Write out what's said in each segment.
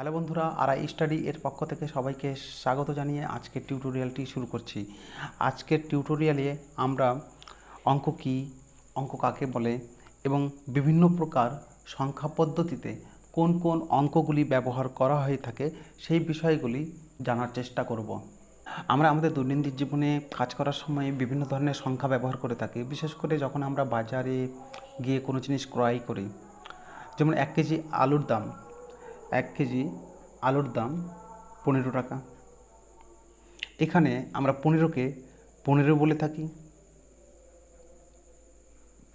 Hello বন্ধুরা আর I study এর পক্ষ থেকে সবাইকে স্বাগত জানিয়ে আজকের টিউটোরিয়ালটি শুরু করছি। আজকের টিউটোরিয়ালে আমরা অঙ্ক কী, অঙ্ক কাকে বলে এবং বিভিন্ন প্রকার সংখ্যা পদ্ধতিতে কোন কোন অঙ্কগুলি ব্যবহার করা হয়ে থাকে সেই বিষয়গুলি জানার চেষ্টা করব। আমরা আমাদের দৈনন্দিন জীবনে কাজ করার সময় বিভিন্ন ধরনের সংখ্যা ব্যবহার করে থাকি। বিশেষ করে যখন আমরা বাজারে গিয়ে কোনো জিনিস ক্রয় করি, যেমন এক কেজি আলুর দাম এক কেজি আলুর দাম পনেরো টাকা। এখানে আমরা পনেরোকে পনেরো বলে থাকি।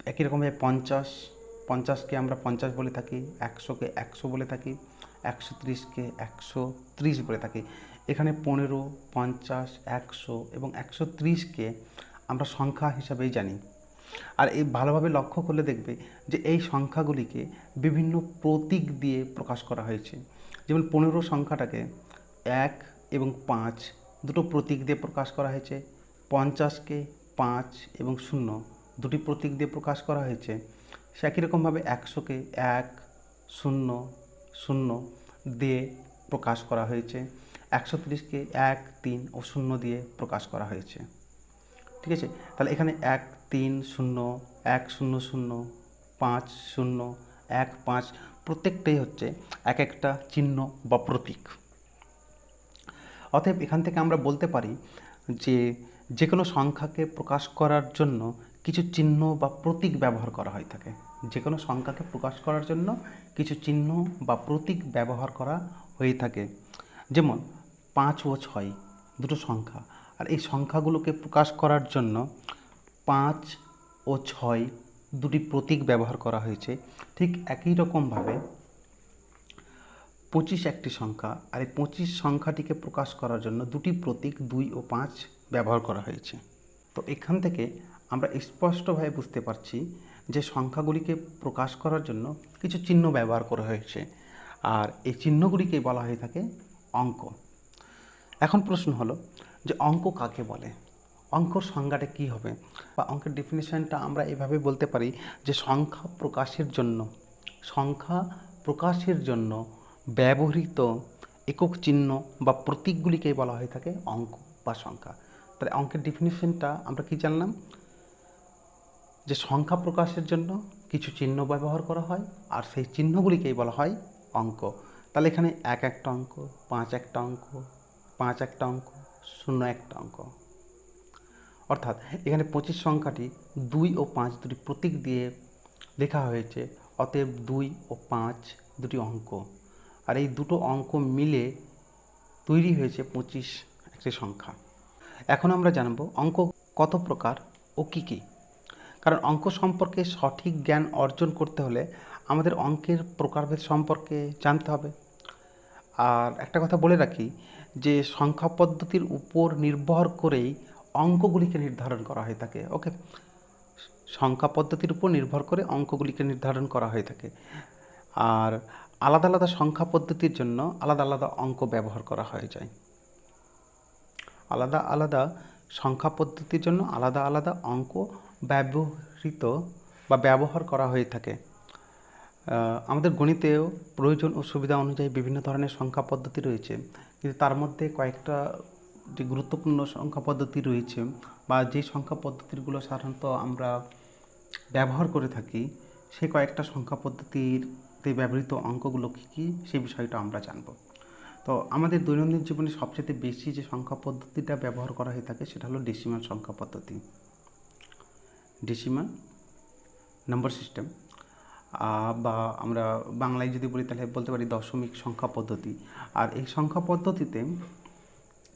একই রকমভাবে পঞ্চাশ, পঞ্চাশকে আমরা পঞ্চাশ বলে থাকি, একশোকে একশো বলে থাকি, একশো তিরিশকে একশো ত্রিশ বলে থাকি। এখানে পনেরো, পঞ্চাশ, একশো এবং একশো ত্রিশকে আমরা সংখ্যা হিসাবেই জানি। আর এই ভালোভাবে লক্ষ্য করলে দেখবে যে এই সংখ্যাগুলিকে বিভিন্ন প্রতীক দিয়ে প্রকাশ করা হয়েছে। যেমন পনেরো সংখ্যাটাকে এক এবং পাঁচ দুটো প্রতীক দিয়ে প্রকাশ করা হয়েছে, পঞ্চাশকে পাঁচ এবং শূন্য দুটি প্রতীক দিয়ে প্রকাশ করা হয়েছে। সে একই রকমভাবে একশোকে এক, শূন্য শূন্য দিয়ে প্রকাশ করা হয়েছে। একশো তিরিশকে এক, তিন ও শূন্য দিয়ে প্রকাশ করা হয়েছে। ঠিক আছে? তাহলে এখানে এক, তিন, শূন্য, এক, শূন্য শূন্য, পাঁচ, শূন্য, এক, পাঁচ প্রত্যেকটাই হচ্ছে এক একটা চিহ্ন বা প্রতীক। অতএব এখান থেকে আমরা বলতে পারি যে যে কোনো সংখ্যাকে প্রকাশ করার জন্য কিছু চিহ্ন বা প্রতীক ব্যবহার করা হয়ে থাকে। যে কোনো সংখ্যাকে প্রকাশ করার জন্য কিছু চিহ্ন বা প্রতীক ব্যবহার করা হয়ে থাকে। যেমন পাঁচ ও ছয় দুটো সংখ্যা। আর এই সংখ্যাগুলোকে প্রকাশ করার জন্য পাঁচ ও ছয় দুটি প্রতীক ব্যবহার করা হয়েছে। ঠিক একই রকমভাবে পঁচিশ একটি সংখ্যা আর এই পঁচিশ সংখ্যাটিকে প্রকাশ করার জন্য দুটি প্রতীক দুই ও পাঁচ ব্যবহার করা হয়েছে। তো এখান থেকে আমরা স্পষ্টভাবে বুঝতে পারছি যে সংখ্যাগুলিকে প্রকাশ করার জন্য কিছু চিহ্ন ব্যবহার করা হয়েছে। আর এই চিহ্নগুলিকে বলা হয়ে থাকে অঙ্ক। এখন প্রশ্ন হলো যে অঙ্ক কাকে বলে? অঙ্কর সংজ্ঞাটা কী হবে? বা অঙ্কের ডেফিনেশনটা আমরা এভাবে বলতে পারি যে সংখ্যা প্রকাশের জন্য, সংখ্যা প্রকাশের জন্য ব্যবহৃত একক চিহ্ন বা প্রতীকগুলিকেই বলা হয়ে থাকে অঙ্ক বা সংখ্যা। তাহলে অঙ্কের ডেফিনেশনটা আমরা কি জানলাম? যে সংখ্যা প্রকাশের জন্য কিছু চিহ্ন ব্যবহার করা হয় আর সেই চিহ্নগুলিকেই বলা হয় অঙ্ক। তাহলে এখানে এক একটা অঙ্ক, পাঁচ একটা অঙ্ক, পাঁচ একটা অঙ্ক শূন্য একটা অঙ্ক। অর্থাৎ এখানে পঁচিশ সংখ্যাটি দুই ও পাঁচ দুটি প্রতীক দিয়ে লেখা হয়েছে, অতএব দুই ও পাঁচ দুটি অঙ্ক। আর এই দুটো অঙ্ক মিলে তৈরি হয়েছে পঁচিশ একটি সংখ্যা। এখন আমরা জানব অঙ্ক কত প্রকার ও কী কী। কারণ অঙ্ক সম্পর্কে সঠিক জ্ঞান অর্জন করতে হলে আমাদের অঙ্কের প্রকারভেদ সম্পর্কে জানতে হবে। আর একটা কথা বলে রাখি যে সংখ্যা পদ্ধতির উপর নির্ভর করেই অঙ্কগুলিকে নির্ধারণ করা হয়ে থাকে ওকে সংখ্যা পদ্ধতির উপর নির্ভর করে অঙ্কগুলিকে নির্ধারণ করা হয়ে থাকে। আর আলাদা আলাদা সংখ্যা পদ্ধতির জন্য আলাদা আলাদা অঙ্ক ব্যবহার করা হয়ে যায়। আলাদা আলাদা সংখ্যা পদ্ধতির জন্য আলাদা আলাদা অঙ্ক ব্যবহৃত বা ব্যবহার করা হয়ে থাকে। আমাদের গণিতেও প্রয়োজন ও সুবিধা অনুযায়ী বিভিন্ন ধরনের সংখ্যা পদ্ধতি রয়েছে। কিন্তু তার মধ্যে কয়েকটা যে গুরুত্বপূর্ণ সংখ্যা পদ্ধতি রয়েছে বা যে সংখ্যা পদ্ধতিগুলো সাধারণত আমরা ব্যবহার করে থাকি সেই কয়েকটা সংখ্যা পদ্ধতিতে ব্যবহৃত অঙ্কগুলো কী কী সেই বিষয়টা আমরা জানব। তো আমাদের দৈনন্দিন জীবনে সবচেয়ে বেশি যে সংখ্যা পদ্ধতিটা ব্যবহার করা হয়ে থাকে, সেটা হলো ডেসিমাল সংখ্যা পদ্ধতি। ডেসিমাল নাম্বার সিস্টেম বা আমরা বাংলায় যদি বলি তাহলে বলতে পারি দশমিক সংখ্যা পদ্ধতি। আর এই সংখ্যা পদ্ধতিতে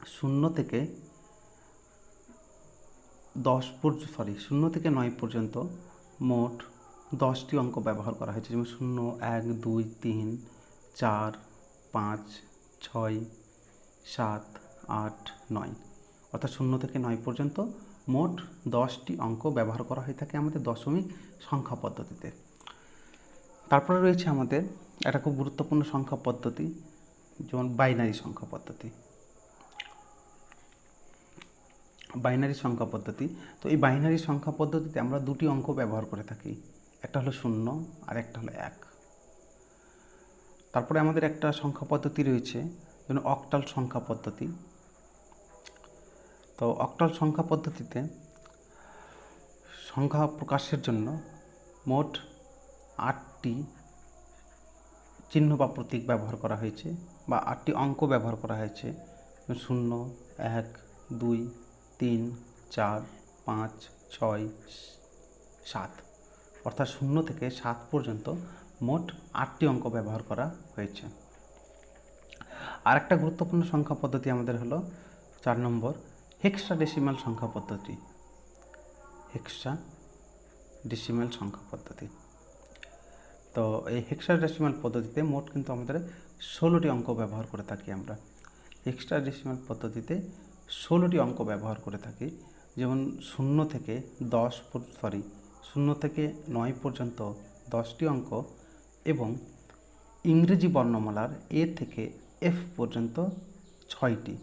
শূন্য থেকে দশ পর্যন্ত সরি শূন্য থেকে নয় পর্যন্ত মোট দশটি অঙ্ক ব্যবহার করা হয়েছে। যেমন শূন্য, এক, দুই, তিন, চার, পাঁচ, ছয়, সাত, আট, নয়। অর্থাৎ শূন্য থেকে নয় পর্যন্ত মোট দশটি অঙ্ক ব্যবহার করা হয়ে থাকে আমাদের দশমিক সংখ্যা পদ্ধতিতে। তারপরে রয়েছে আমাদের একটা খুব গুরুত্বপূর্ণ সংখ্যা পদ্ধতি, যেমন বাইনারি সংখ্যা পদ্ধতি। বাইনারি সংখ্যা পদ্ধতি। তো এই বাইনারি সংখ্যা পদ্ধতিতে আমরা দুটি অঙ্ক ব্যবহার করে থাকি, একটা হলো শূন্য আর একটা হলো এক। তারপরে আমাদের একটা সংখ্যা পদ্ধতি রয়েছে, যেমন অক্টাল সংখ্যা পদ্ধতি। তো অক্টাল সংখ্যা পদ্ধতিতে সংখ্যা প্রকাশের জন্য মোট আটটি চিহ্ন বা প্রতীক ব্যবহার করা হয়েছে বা আটটি অঙ্ক ব্যবহার করা হয়েছে। শূন্য, এক, দুই, তিন, চার, পাঁচ, ছয়, সাত। অর্থাৎ শূন্য থেকে সাত পর্যন্ত মোট আটটি অঙ্ক ব্যবহার করা হয়েছে। আরেকটা গুরুত্বপূর্ণ সংখ্যা পদ্ধতি আমাদের হলো চার নম্বর হেক্সা ডেসিমাল সংখ্যা পদ্ধতি। হেক্সা ডেসিমাল সংখ্যা পদ্ধতি। তো এই হেক্সা ডেসিমাল পদ্ধতিতে মোট কিন্তু আমাদের ষোলোটি অঙ্ক ব্যবহার করে থাকি আমরা। হেক্সা ডেসিমাল পদ্ধতিতে ষোলোটি অঙ্ক ব্যবহার করে থাকি। যেমন শূন্য থেকে দশ সরি শূন্য থেকে নয় পর্যন্ত দশটি অঙ্ক এবং ইংরেজি বর্ণমালার এ থেকে এফ পর্যন্ত ছয়টি।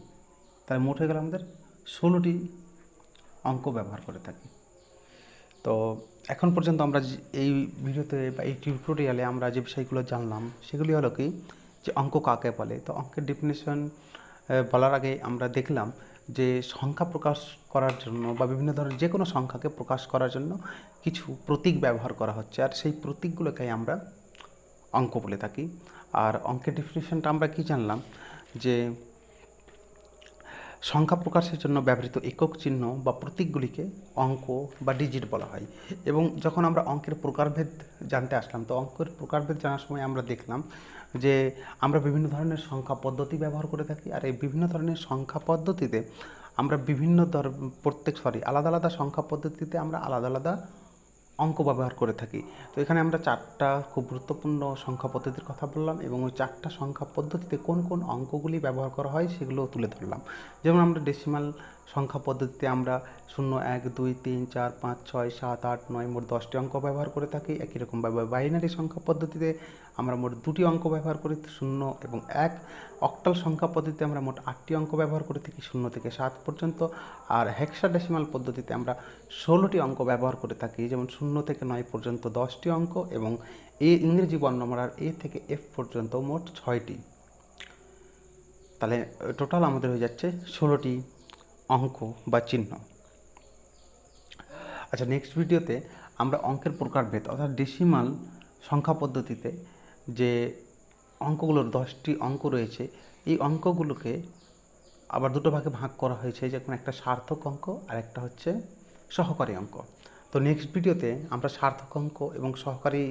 তাই মোট হয়ে গেল আমাদের ষোলোটি অঙ্ক ব্যবহার করে থাকি। তো এখন পর্যন্ত আমরা এই ভিডিওতে বা এই টিউটোরিয়ালে আমরা যে বিষয়গুলো জানলাম, সেগুলি হলো কি? যে অঙ্ক কাকে বলে? তো অঙ্কের ডেফিনেশন বলার আগে আমরা দেখলাম যে সংখ্যা প্রকাশ করার জন্য বা বিভিন্ন ধরনের যে কোনো সংখ্যাকে প্রকাশ করার জন্য কিছু প্রতীক ব্যবহার করা হচ্ছে। আর সেই প্রতীকগুলোকে আমরা অঙ্ক বলে থাকি। আর অঙ্কের ডেফিনেশনটা আমরা কি জানলাম? যে সংখ্যা প্রকাশের জন্য ব্যবহৃত একক চিহ্ন বা প্রতীকগুলিকে অঙ্ক বা ডিজিট বলা হয়। এবং যখন আমরা অঙ্কের প্রকারভেদ জানতে আসলাম, তো অঙ্কের প্রকারভেদ জানার সময় আমরা দেখলাম যে আমরা বিভিন্ন ধরনের সংখ্যা পদ্ধতি ব্যবহার করে থাকি আর এই বিভিন্ন ধরনের সংখ্যা পদ্ধতিতে আমরা বিভিন্ন ধর, প্রত্যেক সরি আলাদা আলাদা সংখ্যা পদ্ধতিতে আমরা আলাদা আলাদা অঙ্ক ব্যবহার করে থাকি। তো এখানে আমরা চারটা খুব গুরুত্বপূর্ণ সংখ্যা পদ্ধতির কথা বললাম এবং ওই চারটা সংখ্যা পদ্ধতিতে কোন কোন অঙ্কগুলি ব্যবহার করা হয় সেগুলো তুলে ধরলাম। যেমন আমরা ডেসিমাল সংখ্যা পদ্ধতিতে আমরা শূন্য, এক, দুই, তিন, চার, পাঁচ, ছয়, সাত, আট, নয়, মোট দশটি অঙ্ক ব্যবহার করে থাকি। একই রকমভাবে বাইনারি সংখ্যা পদ্ধতিতে আমরা মোট দুটি অঙ্ক ব্যবহার করি, শূন্য এবং এক। অক্টাল সংখ্যা পদ্ধতিতে আমরা মোট আটটি অঙ্ক ব্যবহার করে থাকি, শূন্য থেকে সাত পর্যন্ত। আর হেক্সা ডেসিমাল পদ্ধতিতে আমরা ষোলোটি অঙ্ক ব্যবহার করে থাকি, যেমন শূন্য থেকে নয় পর্যন্ত দশটি অঙ্ক এবং এ ইংরেজি বর্ণমালার এ থেকে এফ পর্যন্ত মোট ছয়টি। তাহলে টোটাল আমাদের হয়ে যাচ্ছে ষোলোটি। অঙ্ক বা চিহ্ন। আচ্ছা নেক্সট ভিডিওতে আমরা অঙ্কের প্রকারভেদ অর্থাৎ ডেসিমাল সংখ্যা পদ্ধতিতে যে অঙ্কগুলোর দশটি অঙ্ক রয়েছে, এই অঙ্কগুলোকে আবার দুটো ভাগে ভাগ করা হয়েছে যেমন একটা সার্থক অঙ্ক আর একটা হচ্ছে সহকারী অঙ্ক। তো নেক্সট ভিডিওতে আমরা সার্থক অঙ্ক এবং সহকারী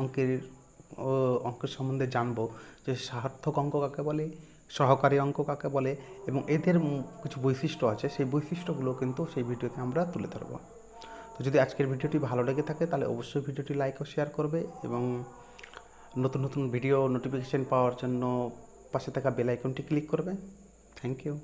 অঙ্কের অঙ্কের সম্বন্ধে জানব যে সার্থক অঙ্ক কাকে বলে সহকারী অঙ্ক কাকে বলে এবং এদের কিছু বৈশিষ্ট্য আছে, সেই বৈশিষ্ট্যগুলো কিন্তু সেই ভিডিওতে আমরা তুলে ধরবো। তো যদি আজকের ভিডিওটি ভালো লেগে থাকে তাহলে অবশ্যই ভিডিওটি লাইক ও শেয়ার করবে এবং নতুন নতুন ভিডিও নোটিফিকেশন পাওয়ার জন্য পাশে থাকা বেল আইকনটি ক্লিক করবে। Thank you